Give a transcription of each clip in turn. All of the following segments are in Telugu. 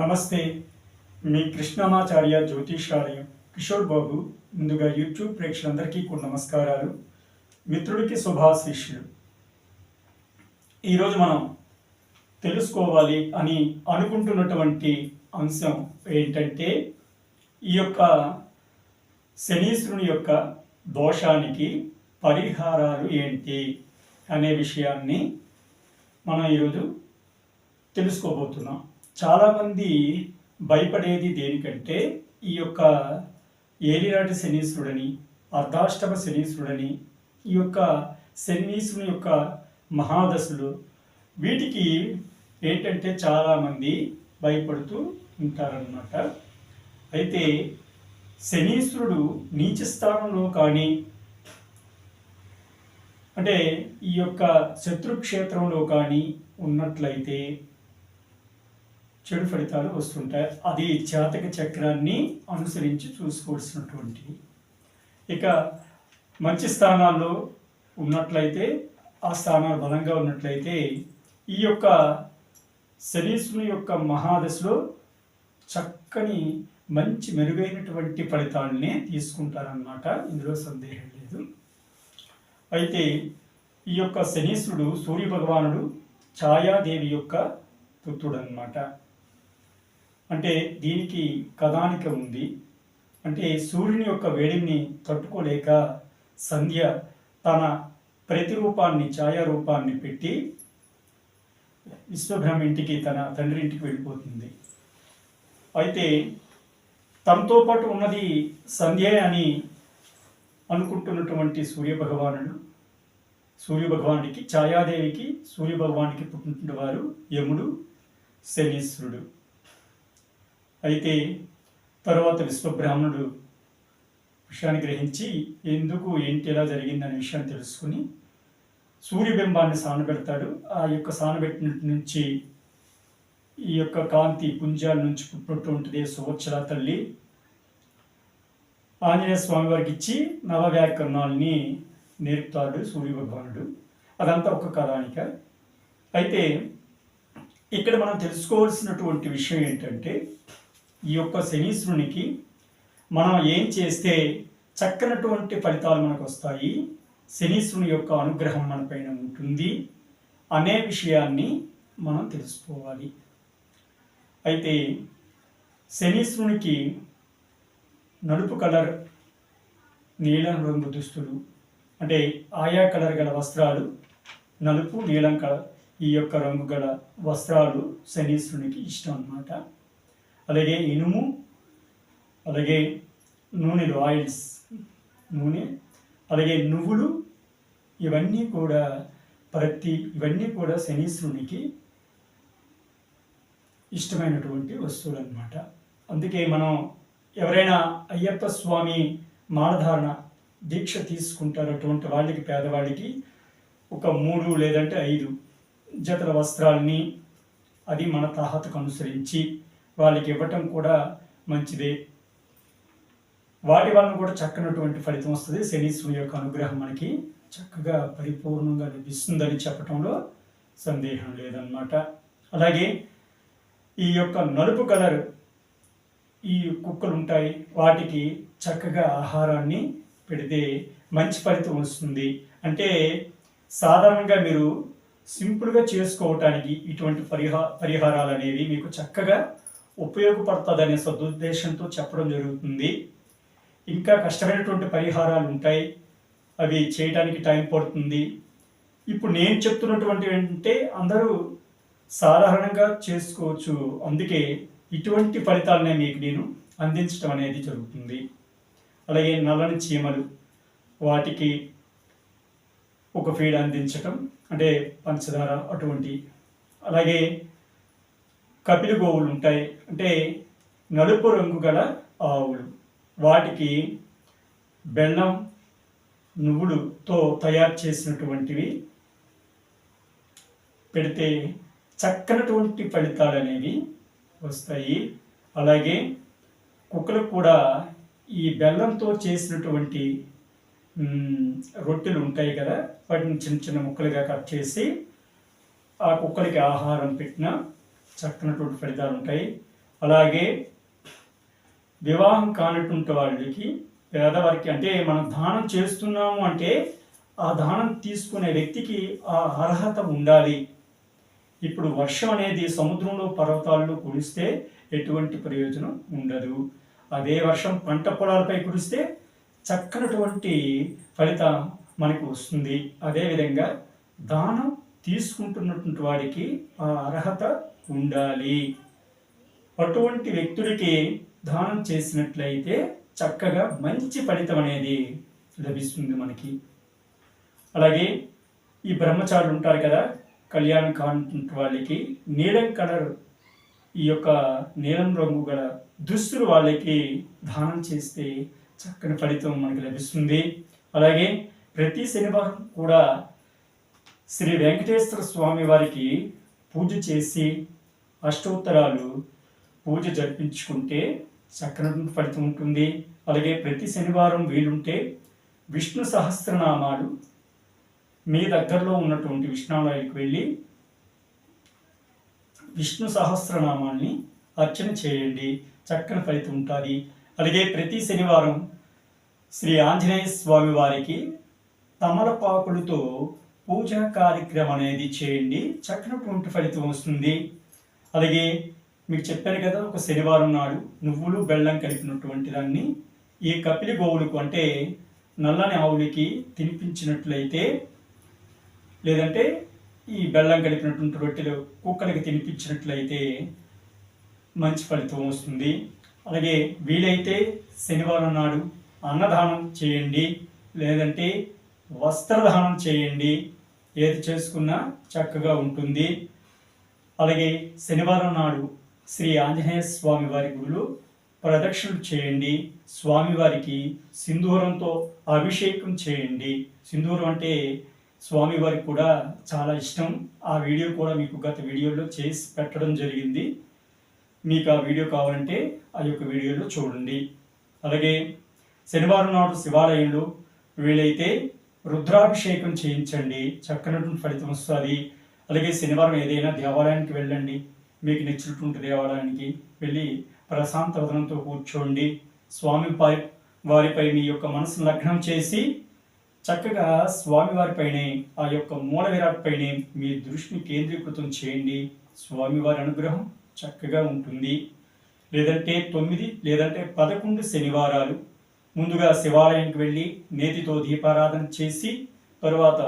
నమస్తే. మీ కృష్ణమాచార్య జ్యోతిషాలయం కిషోర్ బాబు ముందుగా యూట్యూబ్ ప్రేక్షకులందరికీ కూడా నమస్కారాలు. మిత్రుడికి శుభాశిష్యులు ఈరోజు మనం తెలుసుకోవాలి అని అనుకుంటున్నటువంటి అంశం ఏంటంటే ఈ యొక్క శనీశ్వరుని యొక్క దోషానికి పరిహారాలు ఏంటి అనే విషయాన్ని మనం ఈరోజు తెలుసుకోబోతున్నాం. చాలామంది భయపడేది దేనికంటే ఈ యొక్క ఏలినాటి శనీశ్వరుడని అర్ధాష్టమ శనీశ్వరుడని ఈ యొక్క శనీశ్వరుని యొక్క మహాదశులు. వీటికి ఏంటంటే చాలామంది భయపడుతూ ఉంటారన్నమాట. అయితే శనీశ్వరుడు నీచ స్థానంలో కానీ అంటే ఈ యొక్క శత్రుక్షేత్రంలో కానీ ఉన్నట్లయితే చెడు ఫలితాలు వస్తుంటాయి. అది జాతక చక్రాన్ని అనుసరించి చూసుకోవాల్సినటువంటి. ఇక మంచి స్థానాల్లో ఉన్నట్లయితే ఆ స్థానాలు బలంగా ఉన్నట్లయితే ఈ యొక్క శనీశ్వరుని యొక్క మహాదశలో చక్కని మంచి మెరుగైనటువంటి ఫలితాలనే తీసుకుంటారన్నమాట. ఇందులో సందేహం లేదు. అయితే ఈ యొక్క శనీశ్వరుడు సూర్య భగవానుడు ఛాయాదేవి యొక్క పుత్రుడు అన్నమాట అంటే దీనికి కథానిక ఉంది. అంటే సూర్యుని యొక్క వేడిని తట్టుకోలేక సంధ్య తన ప్రతిరూపాన్ని ఛాయారూపాన్ని పెట్టి విశ్వబ్రహ్మ ఇంటికి తన తండ్రి ఇంటికి వెళ్ళిపోతుంది. అయితే తనతో పాటు ఉన్నది సంధ్య అని అనుకుంటున్నటువంటి సూర్యభగవానుడు. సూర్యభగవానుడికి ఛాయాదేవికి సూర్యభగవానికి పుట్టినటువంటి వారు యముడు శనీశ్వరుడు. అయితే తర్వాత విశ్వబ్రాహ్మణుడు విషయాన్ని గ్రహించి ఎందుకు ఏంటి ఎలా జరిగిందనే విషయాన్ని తెలుసుకుని సూర్యబింబాన్ని సానబెడతాడు. ఆ యొక్క సానబెట్టిన నుంచి ఈ యొక్క కాంతి పుంజాల నుంచి పుట్టినట్టు ఉంటుంది. సువత్సల తల్లి ఆంజనేయ స్వామి వారికి ఇచ్చి నవవ్యాకరణాలని నేర్పుతాడు సూర్యభగవానుడు. అదంతా ఒక కథానిక. అయితే ఇక్కడ మనం తెలుసుకోవాల్సినటువంటి విషయం ఏంటంటే ఈ యొక్క శనీశ్వరునికి మనం ఏం చేస్తే చక్కనటువంటి ఫలితాలు మనకు వస్తాయి? శనీశ్వరుని యొక్క అనుగ్రహం మన పైన ఉంటుంది అనే విషయాన్ని మనం తెలుసుకోవాలి. అయితే శనీశ్వరునికి నలుపు కలర్ నీలం రంగు దుస్తులు అంటే ఆయా కలర్ గల వస్త్రాలు నలుపు నీలం కలర్ ఈ యొక్క రంగు గల వస్త్రాలు శనీశ్వరునికి ఇష్టం అన్నమాట. అలాగే ఇనుము అలాగే నూనెలు ఆయిల్స్ నూనె అలాగే నువ్వులు ఇవన్నీ కూడా ప్రతి ఇవన్నీ కూడా శనీశ్వరునికి ఇష్టమైనటువంటి వస్తువులు అన్నమాట అందుకే మనం ఎవరైనా అయ్యప్ప స్వామి మాలధారణ దీక్ష తీసుకుంటారు అటువంటి వాళ్ళకి పేదవాళ్ళకి ఒక మూడు లేదంటే ఐదు జతల వస్త్రాల్ని అది మన తాహతకు అనుసరించి వాళ్ళకి ఇవ్వటం కూడా మంచిదే. వాటి వలన కూడా చక్కనటువంటి ఫలితం వస్తుంది. శనీశ్వరుని యొక్క అనుగ్రహం మనకి చక్కగా పరిపూర్ణంగా లభిస్తుందని చెప్పటంలో సందేహం లేదన్నమాట. అలాగే ఈ యొక్క నలుపు కలర్ ఈ కుక్కలు ఉంటాయి వాటికి చక్కగా ఆహారాన్ని పెడితే మంచి ఫలితం వస్తుంది. అంటే సాధారణంగా మీరు సింపుల్గా చేసుకోవటానికి ఇటువంటి పరిహా పరిహారాలు అనేవి మీకు చక్కగా ఉపయోగపడుతుందనే సదుద్దేశంతో చెప్పడం జరుగుతుంది. ఇంకా కష్టమైనటువంటి పరిహారాలు ఉంటాయి. అవి చేయడానికి టైం పడుతుంది. ఇప్పుడు నేను చెప్తున్నటువంటి ఏంటంటే అందరూ సాధారణంగా చేసుకోవచ్చు. అందుకే ఇటువంటి ఫలితాలనే మీకు నేను అందించడం అనేది జరుగుతుంది. అలాగే నల్లని చీమలు వాటికి ఒక ఫీడ్ అందించటం అంటే పంచదార అటువంటి. అలాగే కపిలి గోవులు ఉంటాయి. అంటే నలుపు రంగు గల ఆవులు. వాటికి బెల్లం నువ్వులుతో తయారు చేసినటువంటివి పెడితే చక్కనటువంటి ఫలితాలు అనేవి వస్తాయి. అలాగే కుక్కలకు కూడా ఈ బెల్లంతో చేసినటువంటి రొట్టెలు ఉంటాయి కదా. వాటిని చిన్న చిన్న ముక్కలుగా కట్ చేసి ఆ కుక్కలకి ఆహారం పెట్టిన చక్కనటువంటి ఫలితాలు ఉంటాయి. అలాగే వివాహం కానటువంటి వాళ్ళకి పేదవారికి అంటే మనం దానం చేస్తున్నాము అంటే ఆ దానం తీసుకునే వ్యక్తికి ఆ అర్హత ఉండాలి. ఇప్పుడు వర్షం అనేది సముద్రంలో పర్వతాల్లో కురిస్తే ఎటువంటి ప్రయోజనం ఉండదు. అదే వర్షం పంట పొలాలపై కురిస్తే చక్కనటువంటి ఫలితం మనకు వస్తుంది. అదేవిధంగా దానం తీసుకుంటున్నటువంటి వాడికి ఆ అర్హత ఉండాలి. అటువంటి వ్యక్తుడికి దానం చేసినట్లయితే చక్కగా మంచి ఫలితం అనేది లభిస్తుంది మనకి. అలాగే ఈ బ్రహ్మచారులు ఉంటారు కదా కళ్యాణం కానుంటున్న వాళ్ళకి నీలం కలర్ ఈ యొక్క నీలం రంగు గల దుస్తులు వాళ్ళకి దానం చేస్తే చక్కని ఫలితం మనకి లభిస్తుంది. అలాగే ప్రతి శనివారం కూడా శ్రీ వెంకటేశ్వర స్వామి వారికి పూజ చేసి అష్టోత్తరాలు పూజ జరిపించుకుంటే చక్కని ఫలితం ఉంటుంది. అలాగే ప్రతి శనివారం వీలుంటే విష్ణు సహస్రనామాలు మీ దగ్గరలో ఉన్నటువంటి విష్ణాలయానికి వెళ్ళి విష్ణు సహస్రనామాల్ని అర్చన చేయండి. చక్కని ఫలితం ఉంటుంది. అలాగే ప్రతి శనివారం శ్రీ ఆంజనేయ స్వామి వారికి తమలపాకులతో పూజా కార్యక్రమం అనేది చేయండి. చక్కనటువంటి ఫలితం వస్తుంది. అలాగే మీకు చెప్పాను కదా ఒక శనివారం నాడు నువ్వులు బెల్లం కలిపినటువంటి దాన్ని ఈ కపిలి గోవులకు అంటే నల్లని ఆవులకి తినిపించినట్లయితే లేదంటే ఈ బెల్లం కలిపినటువంటి రొట్టెలు కుక్కలకి తినిపించినట్లయితే మంచి ఫలితం వస్తుంది. అలాగే వీలైతే శనివారం నాడు అన్నదానం చేయండి. లేదంటే వస్త్రదానం చేయండి. ఏది చేసుకున్నా చక్కగా ఉంటుంది. అలాగే శనివారం నాడు శ్రీ ఆంజనేయ స్వామి వారి గుడిలో ప్రదక్షిణలు చేయండి. స్వామివారికి సింధూరంతో అభిషేకం చేయండి. సింధూరం అంటే స్వామివారికి కూడా చాలా ఇష్టం. ఆ వీడియో కూడా మీకు గత వీడియోలో చేసి పెట్టడం జరిగింది. మీకు ఆ వీడియో కావాలంటే ఆ యొక్క వీడియోలో చూడండి. అలాగే శనివారం నాడు శివాలయంలో వీలైతే రుద్రాభిషేకం చేయించండి. చక్కనటువంటి ఫలితం వస్తుంది. అలాగే శనివారం ఏదైనా దేవాలయానికి వెళ్ళండి. మీకు నచ్చినటువంటి దేవాలయానికి వెళ్ళి ప్రశాంత వదనంతో కూర్చోండి. స్వామి పై- వారిపై మీ యొక్క మనసును లగ్నం చేసి చక్కగా స్వామివారిపైనే ఆ యొక్క మూల విరాట్ పైనే మీ దృష్టిని కేంద్రీకృతం చేయండి. స్వామివారి అనుగ్రహం చక్కగా ఉంటుంది. లేదంటే తొమ్మిది లేదంటే పదకొండు శనివారాలు ముందుగా శివాలయానికి వెళ్ళి నేతితో దీపారాధన చేసి తరువాత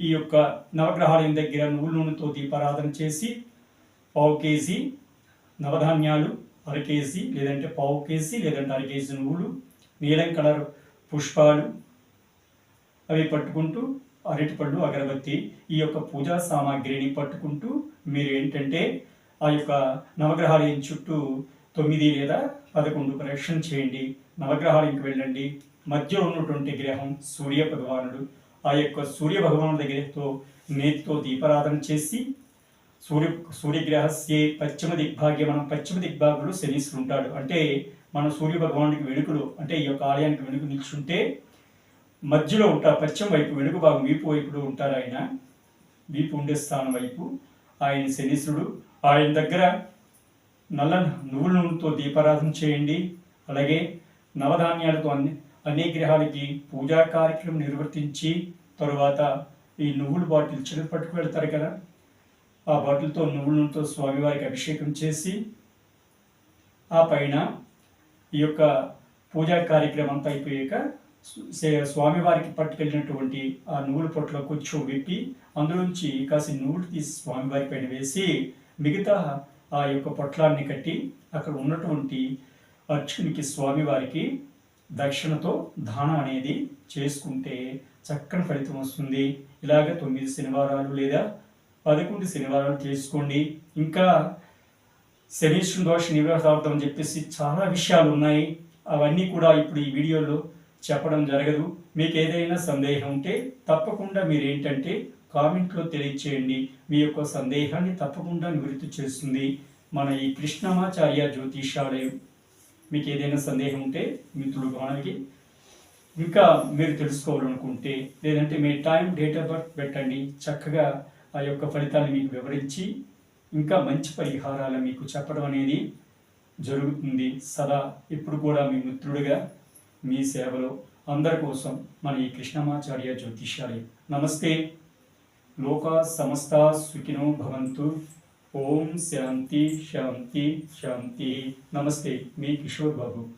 ఈ యొక్క నవగ్రహాలయం దగ్గర నువ్వుల నూనెతో దీపారాధన చేసి పావు కేజీ నవధాన్యాలు అర కేజీ లేదంటే పావు కేజీ లేదంటే అర కేజీ నువ్వులు నీలం కలర్ పుష్పాలు అవి పట్టుకుంటూ అరటిపళ్ళు అగరబత్తి ఈ యొక్క పూజా సామాగ్రిని పట్టుకుంటూ మీరు ఏంటంటే ఆ యొక్క నవగ్రహాలయం చుట్టూ తొమ్మిది లేదా పదకొండు ప్రవేశం చేయండి. నవగ్రహాలయంకి వెళ్ళండి. మధ్యలో ఉన్నటువంటి గ్రహం సూర్య భగవానుడు. ఆ యొక్క సూర్య భగవానుడి దగ్గరతో నేతితో దీపారాధన చేసి సూర్య సూర్యగ్రహస్యే పశ్చిమ దిగ్భాగ్య మనం పశ్చిమ దిగ్భాగంలో శనిశ్వరుడు ఉంటాడు. అంటే మన సూర్య భగవానుడికి వెనుకలు అంటే ఈ యొక్క ఆలయానికి వెనుక నిల్చుంటే మధ్యలో ఉంటారు పశ్చిమ వైపు వెనుక భాగం వీపు వైపులో ఉంటారు ఆయన. వీపు ఉండే స్థానం వైపు. ఆయన శనిశ్వరుడు. ఆయన దగ్గర నల్ల నువ్వుల నూనెతో దీపారాధన చేయండి. అలాగే నవధాన్యాలతో అన్ని అన్ని గ్రహాలకి పూజా కార్యక్రమం నిర్వర్తించి తరువాత ఈ నువ్వుల బాటిల్ చిన్న పట్టుకు వెళ్తారు కదా. ఆ బాటిల్తో నువ్వుల నూనెతో స్వామివారికి అభిషేకం చేసి ఆ పైన ఈ యొక్క పూజా కార్యక్రమం అంతా అయిపోయాక సే- స్వామివారికి పట్టుకెళ్ళినటువంటి ఆ నువ్వుల పొట్టులో కొంచెం విప్పి అందులోంచి కాసి నువ్వులు తీసి స్వామివారి పైన వేసి మిగతా ఆ యొక్క పొట్లాన్ని కట్టి అక్కడ ఉన్నటువంటి అర్చకునికి స్వామివారికి దక్షిణతో దానం అనేది చేసుకుంటే చక్కని ఫలితం వస్తుంది. ఇలాగ తొమ్మిది శనివారాలు లేదా పదకొండు శనివారాలు చేసుకోండి. ఇంకా శనీశ్వర దోష నివాసార్థం అని చెప్పేసి చాలా విషయాలు ఉన్నాయి. అవన్నీ కూడా ఇప్పుడు ఈ వీడియోలో చెప్పడం జరగదు. మీకు ఏదైనా సందేహం ఉంటే తప్పకుండా మీరు ఏంటంటే కామెంట్లో తెలియచేయండి. మీ యొక్క సందేహాన్ని తప్పకుండా నివృత్తి చేస్తుంది. మన ఈ కృష్ణమాచార్య జ్యోతిషాలయం. మీకు ఏదైనా సందేహం ఉంటే మిత్రులు మనకి ఇంకా మీరు తెలుసుకోవాలనుకుంటే లేదంటే మీ టైం డేట్ ఆఫ్ బర్త్ పెట్టండి. చక్కగా ఆ యొక్క ఫలితాన్ని మీకు వివరించి ఇంకా మంచి పరిహారాలు మీకు చెప్పడం అనేది జరుగుతుంది. సదా ఇప్పుడు కూడా మీ మిత్రుడిగా మీ సేవలో అందరి కోసం మన ఈ కృష్ణమాచార్య జ్యోతిష్యాలయం నమస్తే. लोका समस्ता सुखिनो भवंतु ओम शांति शांति शांति। नमस्ते मैं किशोर बाबू।